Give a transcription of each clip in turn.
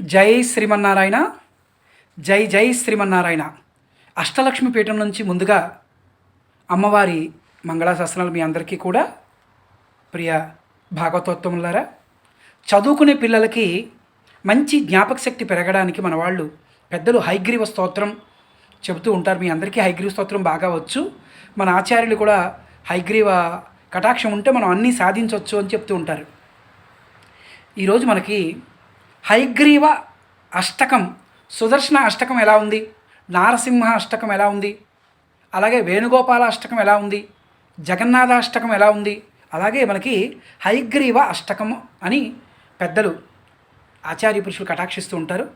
జై శ్రీమన్నారాయణ జై జై శ్రీమన్నారాయణ. అష్టలక్ష్మి పీఠం నుంచి ముందుగా అమ్మవారి మంగళాశాసనాలు మీ అందరికీ కూడా ప్రియ భాగవతోత్తములారా చదువుకునే పిల్లలకి మంచి జ్ఞాపక శక్తి పెరగడానికి మన వాళ్ళు పెద్దలు హైగ్రీవ స్తోత్రం చెబుతూ ఉంటారు. మీ అందరికీ హైగ్రీవ స్తోత్రం బాగా వచ్చు. మన ఆచార్యులు కూడా హైగ్రీవ కటాక్షం ఉంటే మనం అన్నీ సాధించవచ్చు అని చెప్తూ ఉంటారు. ఈరోజు మనకి హైగ్రీవ అష్టకం సుదర్శన అష్టకం ఎలా ఉంది? నారసింహ అష్టకం ఎలా ఉంది? అలాగే వేణుగోపాల అష్టకం ఎలా ఉంది? జగన్నాథ అష్టకం ఎలా ఉంది? అలాగే మనకి హైగ్రీవ అష్టకం అని పెద్దలు ఆచార్య పురుషులు కటాక్షిస్తూ ఉంటారు.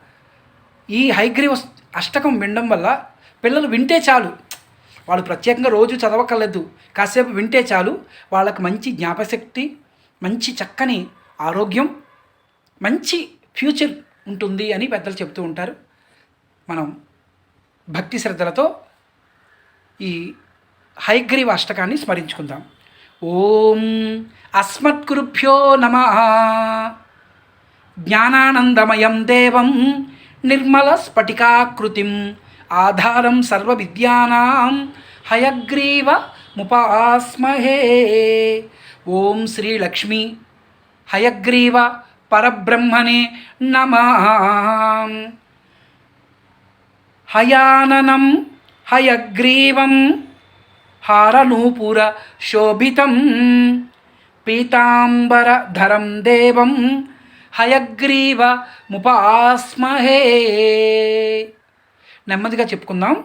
ఈ హైగ్రీవ అష్టకం వినడం వల్ల పిల్లలు వింటే చాలు. వాళ్ళు ప్రత్యేకంగా రోజు చదవక్కర్లేదు. కాసేపు వింటే చాలు. వాళ్ళకి మంచి జ్ఞాపశక్తి మంచి చక్కని ఆరోగ్యం మంచి ఫ్యూచర్ ఉంటుంది అని పెద్దలు చెప్తూ ఉంటారు. మనం భక్తి శ్రద్ధలతో ఈ హైగ్రీవ అష్టకాన్ని స్మరించుకుందాం. ఓం అస్మత్కురుభ్యో నమ. జ్ఞానానందమయం దేవం నిర్మల స్ఫటికాకృతిం. ఆధారం సర్వ విద్యానాం హయగ్రీవ ముపాస్మహే. ఓం శ్రీ లక్ష్మి. హయగ్రీవ పరబ్రహ్మణే నమ. హయాననం హయగ్రీవం హారనూపుర శోభితం పీతాంబరధరం దేవం హయగ్రీవ ముపాస్మహే. నెమ్మదిగా చెప్పుకుందాం.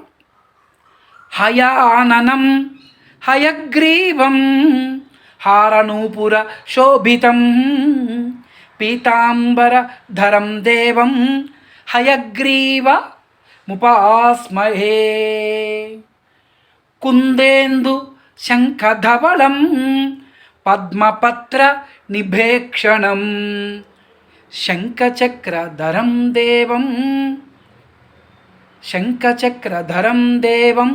హయాననం హయగ్రీవం హారనూపుర శోభితం. పీతాంబరధరం దేవం హయగ్రీవ ముపాస్మహే కుందేందు శంఖధవళం పద్మపత్ర నిభేక్షణం శంఖచక్రధరం దేవం శంఖచక్రధరం దేవం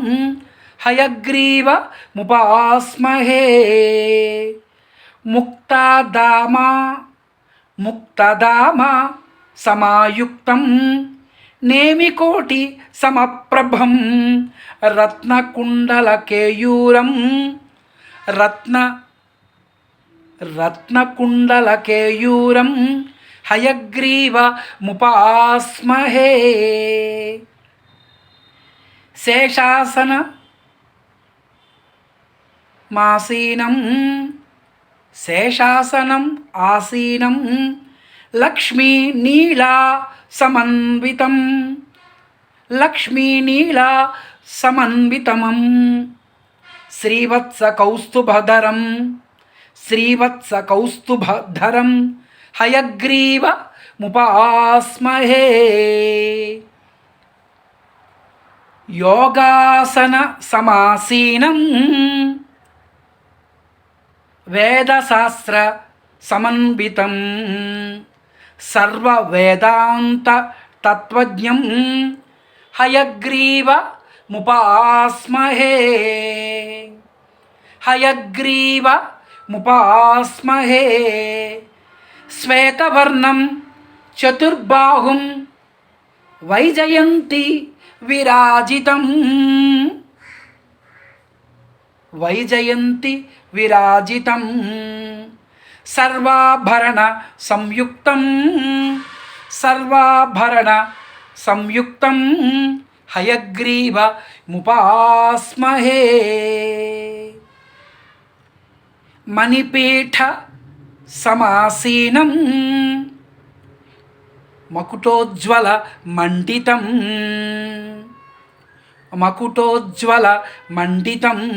హయగ్రీవ ముపాస్మహే ముక్తాదామా ముక్తదామ సమాయుక్తం నేమికోటి సమప్రభం రత్నకుండల కేయూరం రత్న రత్నకుండల కేయూరం హయగ్రీవ ముపాస్మహే. శేషాసన మాసీనం శేషాసనం ఆసీనం. లక్ష్మీ నీలా సమన్వితం. లక్ష్మీ నీలా సమన్వితమం. శ్రీవత్స కౌస్తుభధరం శ్రీవత్స కౌస్తుభధరం హయగ్రీవ ముపాస్మహే. యోగాసన సమాసీనం. వేదశాస్త్ర సమన్వితం. సర్వవేదాంత తత్వజ్ఞం. హయగ్రీవ ముపాస్మహే. హయగ్రీవ ముపాస్మహే. శ్వేతవర్ణం చతుర్బాహుం. వైజయంతి విరాజితం. వైజయంతి విరాజితం. సర్వాభరణ సంయుక్తం. సర్వాభరణ సంయుక్తం. హయగ్రీవ ముపాస్మహే. మణిపీఠ సమాసీనం. మకుటోజ్వల మండితం. మకుటోజ్వల మండితం.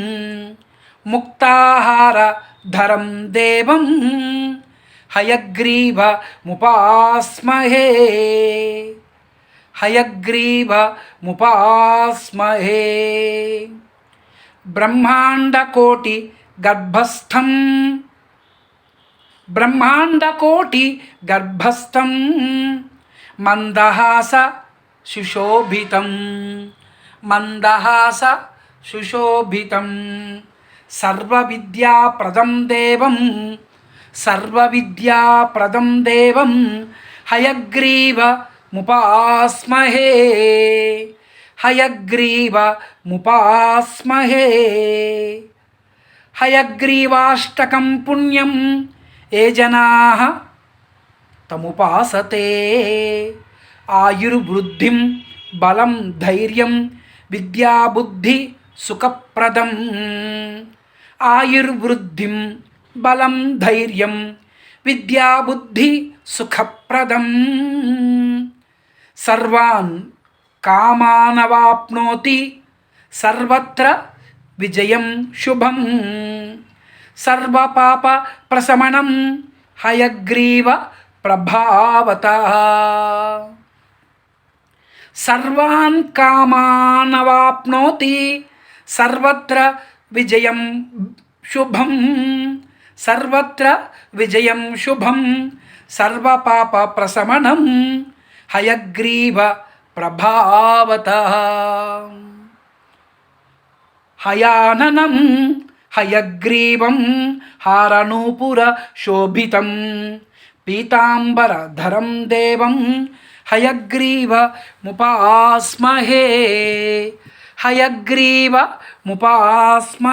ముక్తాహార ధరం దేవం హయగ్రీవ ముపాస్మహే. హయగ్రీవ ముపాస్మహే. బ్రహ్మాండకోటి గర్భస్థం. బ్రహ్మాండకోటి గర్భస్థం. మందహాస సుశోభితం. మందహాస సుశోభితం. సర్వవిద్యాప్రదం దేవం సర్వవిద్యాప్రదం దేవం హయగ్రీవ ముపాస్మహే హయగ్రీవ ముపాస్మహే. హయగ్రీవాష్టకం పుణ్యం ఏ జనా తముపాసతే. ఆయుర్వృద్ధిం బలం ధైర్యం విద్యాబుద్ధి సుఖప్రదం. ఆయుర్వృద్ధిం బలం ధైర్యం విద్యాబుద్ధి సుఖప్రదం. సర్వాన్ కామానవాప్నోతి సర్వత్ర విజయం శుభం. సర్వపాప ప్రశమణం హయగ్రీవ ప్రభావత. సర్వాన్ కామానవాప్నోతి సర్వత్ర విజయం శుభం. సర్వత్ర విజయం శుభం. సర్వపాప ప్రశమనం. హయగ్రీవ ప్రభావత. హయాననం హయగ్రీవం హారనూపుర శోభితం. పీతాంబరధరం దేవం హయగ్రీవ ముపాస్మహే. హయగ్రీవ ముపాస్మ